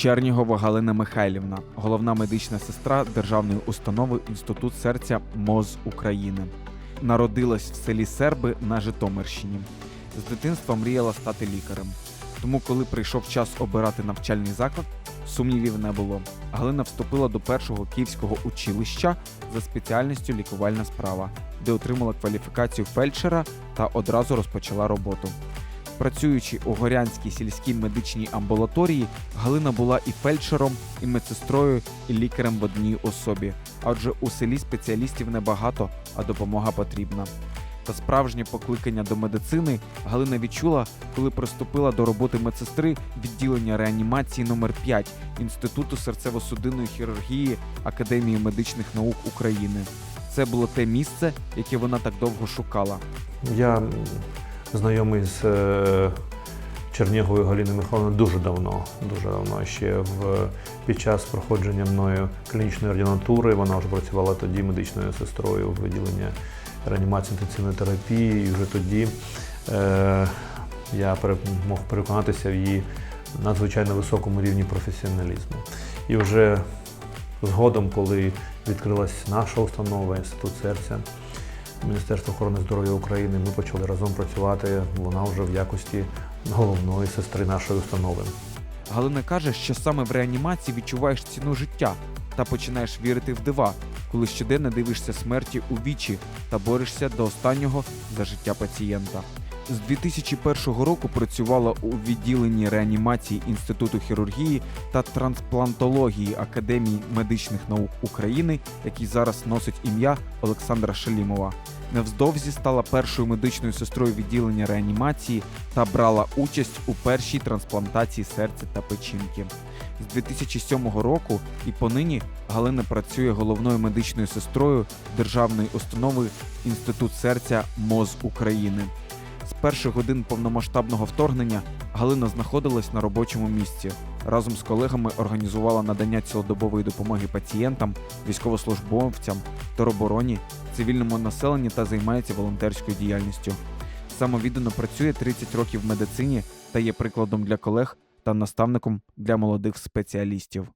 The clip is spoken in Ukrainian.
Чернігова Галина Михайлівна, головна медична сестра Державної установи Інститут серця МОЗ України. Народилась в селі Серби на Житомирщині. З дитинства мріяла стати лікарем. Тому, коли прийшов час обирати навчальний заклад, сумнівів не було. Галина вступила до першого київського училища за спеціальністю лікувальна справа, де отримала кваліфікацію фельдшера та одразу розпочала роботу. Працюючи у Горянській сільській медичній амбулаторії, Галина була і фельдшером, і медсестрою, і лікарем в одній особі. Адже у селі спеціалістів небагато, а допомога потрібна. Та справжнє покликання до медицини Галина відчула, коли приступила до роботи медсестри відділення реанімації номер 5 Інституту серцево-судинної хірургії Академії медичних наук України. Це було те місце, яке вона так довго шукала. Я знайомий з е, Черніговою Галіною Михайловною дуже давно, дуже давно. Ще в, під час проходження мною клінічної ординатури вона вже працювала тоді медичною сестрою в відділенні реанімації інтенсивної терапії. І вже тоді е, я мог переконатися в її надзвичайно високому рівні професіоналізму. І вже згодом, коли відкрилась наша установа, інститут серця. Міністерства охорони здоров'я України ми почали разом працювати. Вона вже в якості головної сестри нашої установи. Галина каже, що саме в реанімації відчуваєш ціну життя та починаєш вірити в дива, коли щоденно дивишся смерті у вічі та борешся до останнього за життя пацієнта. З 2001 року працювала у відділенні реанімації Інституту хірургії та трансплантології Академії медичних наук України, який зараз носить ім'я Олександра Шалімова. Невздовзі стала першою медичною сестрою відділення реанімації та брала участь у першій трансплантації серця та печінки. З 2007 року і понині Галина працює головною медичною сестрою державної установи Інститут серця МОЗ України. Перших годин повномасштабного вторгнення Галина знаходилась на робочому місці. Разом з колегами організувала надання цілодобової допомоги пацієнтам, військовослужбовцям, теробороні, цивільному населенню та займається волонтерською діяльністю. Самовіддано працює 30 років в медицині та є прикладом для колег та наставником для молодих спеціалістів.